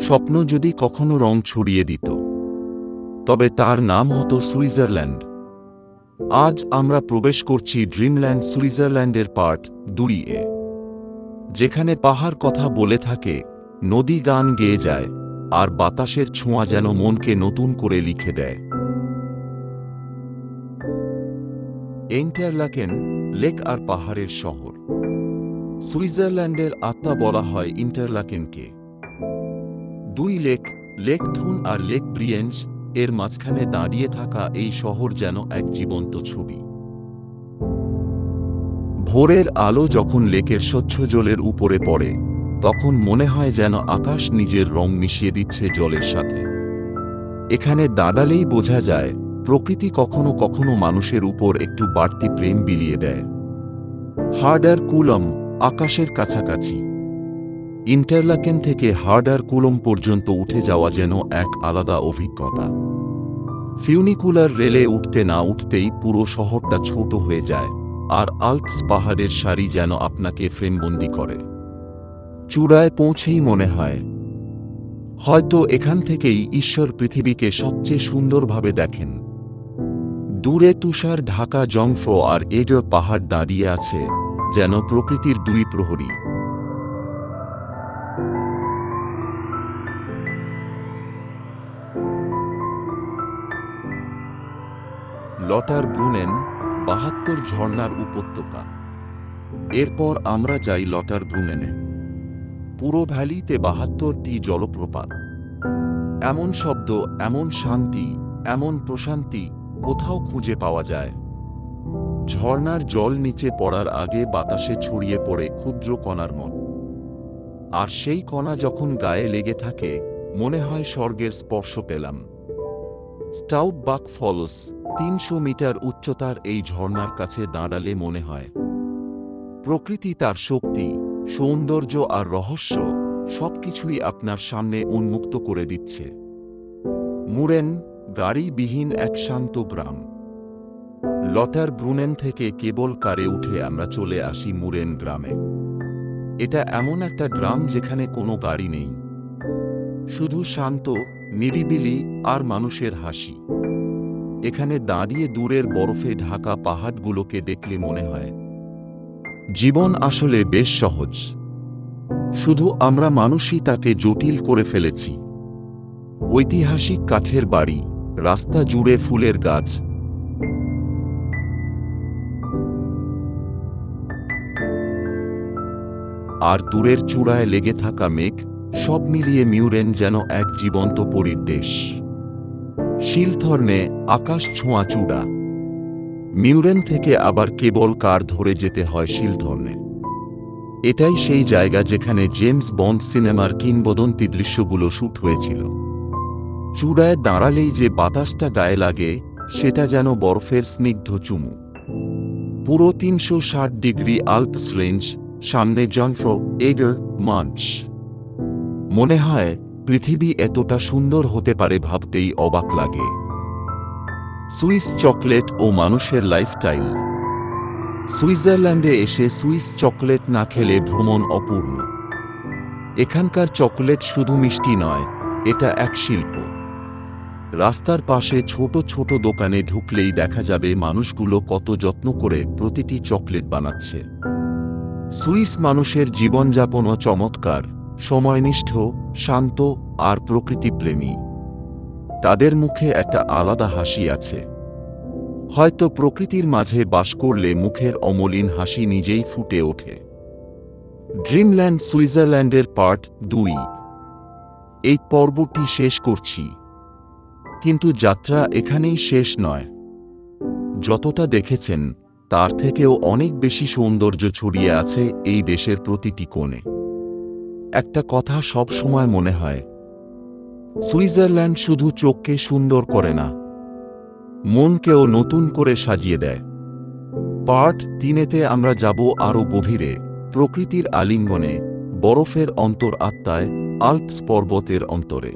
স্বপ্ন যদি কখনো রং ছড়িয়ে দিত। তবে তার নাম হতো সুইজারল্যান্ড। আজ আমরা প্রবেশ করছি ড্রিমল্যান্ড সুইজারল্যান্ডের পার্ট এ, যেখানে পাহাড় কথা বলে থাকে, নদী গান গেয়ে যায়, আর বাতাসের ছোঁয়া যেন মনকে নতুন করে লিখে দেয়। ইন্টারলাকেন লেক আর পাহাড়ের শহর। সুইজারল্যান্ডের আত্মা বলা হয় ইন্টারলাকেনকে। দুই লেক লেক থুন আর লেক ব্রিয়েন্স এর মাঝখানে দাঁড়িয়ে থাকা এই শহর যেন এক জীবন্ত ছবি। ভোরের আলো যখন লেকের স্বচ্ছ জলের উপরে পড়ে, তখন মনে হয় যেন আকাশ নিজের রং মিশিয়ে দিচ্ছে জলের সাথে। এখানে দাঁড়ালেই বোঝা যায়, প্রকৃতি কখনো কখনো মানুষের উপর একটু বাড়তি প্রেম বিলিয়ে দেয়। হার্ডার কুলম, আকাশের কাছাকাছি। ইন্টারলাকেন থেকে হার্ডার কুলম পর্যন্ত উঠে যাওয়া যেন এক আলাদা অভিজ্ঞতা। ফিউনিকুলার রেলে উঠতে না উঠতেই পুরো শহরটা ছোট হয়ে যায়, আর আল্পস পাহাড়ের সারি যেন আপনাকে ফ্রেমবন্দি করে। চূড়ায় পৌঁছেই মনে হয়, হয়তো এখান থেকেই ঈশ্বর পৃথিবীকে সবচেয়ে সুন্দরভাবে দেখেন। দূরে তুষার ঢাকা জংফ্রো আর এডো পাহাড় দাঁড়িয়ে আছে, যেন প্রকৃতির দুই প্রহরী। লটার ব্রুনেন বাহাত্তর ঝর্ণার উপত্যকা। এরপর আমরা যাই লটার ব্রুনেনে পুরো ভ্যালিতে বাহাত্তরটি জলপ্রপাত। এমন শব্দ, এমন শান্তি, এমন প্রশান্তি কোথাও খুঁজে পাওয়া যায়। ঝর্ণার জল নিচে পড়ার আগে বাতাসে ছড়িয়ে পড়ে ক্ষুদ্র কণার মত। আর সেই কণা যখন গায়ে লেগে থাকে, মনে হয় স্বর্গের স্পর্শ পেলাম। স্টাউট বাক ফলস তিনশো মিটার উচ্চতার এই ঝর্ণার কাছে দাঁড়ালে মনে হয়। প্রকৃতি তার শক্তি, সৌন্দর্য আর রহস্য সবকিছুই আপনার সামনে উন্মুক্ত করে দিচ্ছে। মুরেন, গাড়িবিহীন এক শান্ত গ্রাম। লটার ব্রুনেন থেকে কেবল কারে উঠে আমরা চলে আসি মুরেন গ্রামে। এটা এমন একটা গ্রাম যেখানে কোনো গাড়ি নেই। শুধু শান্ত, নিরিবিলি আর মানুষের হাসি। এখানে দাঁড়িয়ে দূরের বরফে ঢাকা পাহাড়গুলোকে দেখলে মনে হয়। জীবন আসলে বেশ সহজ। শুধু আমরা মানুষই তাকে জটিল করে ফেলেছি। ঐতিহাসিক কাঠের বাড়ি, রাস্তা জুড়ে ফুলের গাছ। আর দূরের চূড়ায় লেগে থাকা মেঘ, সব মিলিয়ে মিউরেন যেন এক জীবন্ত পরীর দেশ শিলথর্নে আকাশ ছোঁয়া চূড়া। মিউরেন থেকে আবার কেবল কার ধরে যেতে হয় শিলথর্নে। এটাই সেই জায়গা যেখানে জেমস বন্ড সিনেমার কিংবদন্তি দৃশ্যগুলো শ্যুট হয়েছিল। চূড়ায় দাঁড়ালেই যে বাতাসটা গায়ে লাগে, সেটা যেন বরফের স্নিগ্ধ চুমু। পুরো তিনশো ষাট ডিগ্রি আল্পস রেঞ্জ, সামনে জনফ্রো এগার মাঞ্চ। মনে হয় পৃথিবী এতটা সুন্দর হতে পারে ভাবতেই অবাক লাগে। সুইস চকলেট ও মানুষের লাইফস্টাইল। সুইজারল্যান্ডে এসে সুইস চকলেট না খেলে ভ্রমণ অপূর্ণ। এখানকার চকলেট শুধু মিষ্টি নয়, এটা এক শিল্প। রাস্তার পাশে ছোট ছোট দোকানে ঢুকলেই দেখা যাবে মানুষগুলো কত যত্ন করে প্রতিটি চকলেট বানাচ্ছে। সুইস মানুষের জীবনযাপনও চমৎকার। সময়নিষ্ঠ, শান্ত আর প্রকৃতিপ্রেমী। তাদের মুখে একটা আলাদা হাসি আছে। হয়তো প্রকৃতির মাঝে বাস করলে মুখের অমলিন হাসি নিজেই ফুটে ওঠে। ড্রিমল্যান্ড, সুইজারল্যান্ডের পার্ট দুই। এই পর্বটি শেষ করছি। কিন্তু যাত্রা এখানেই শেষ নয়। যতটা দেখেছেন, তার থেকেও অনেক বেশি সৌন্দর্য ছড়িয়ে আছে এই দেশের প্রতিটি কোণে। একটা কথা সব সময় মনে হয়। সুইজারল্যান্ড শুধু চোখকে সুন্দর করে না, মনকেও নতুন করে সাজিয়ে দেয়। পার্ট তিনেতে আমরা যাব আরও গভীরে, প্রকৃতির আলিঙ্গনে, বরফের অন্তর আত্মায়, আল্পস পর্বতের অন্তরে।